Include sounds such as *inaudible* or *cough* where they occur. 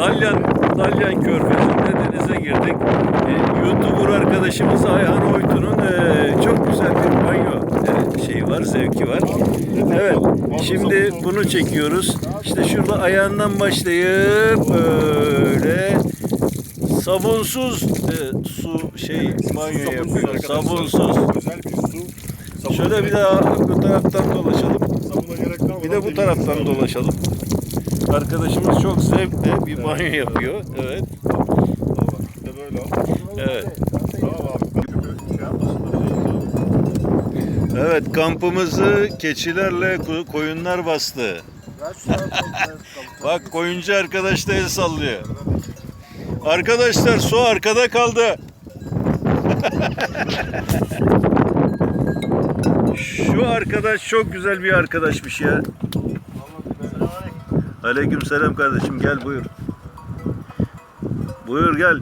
Dalyan, Dalyan Körfezi'nde denize girdik. E, YouTuber arkadaşımız Ayhan Oytun'un e, çok güzel bir banyo e, şeyi var, zevki var. Evet, şimdi bunu çekiyoruz. İşte şurada ayağından başlayıp böyle sabunsuz e, su şey banyo yapıyor. Sabunsuz. Şöyle bir daha bu taraftan dolaşalım. Bir de bu taraftan dolaşalım. Arkadaşımız çok zevkle bir banyo yapıyor. Evet. Böyle al. Evet. Evet kampımızı keçilerle ko- koyunlar bastı. Bak koyuncu arkadaş da el sallıyor. Arkadaşlar su arkada kaldı. *laughs* Şu arkadaş çok güzel bir arkadaşmış ya. Aleyküm selam kardeşim gel buyur. Buyur gel.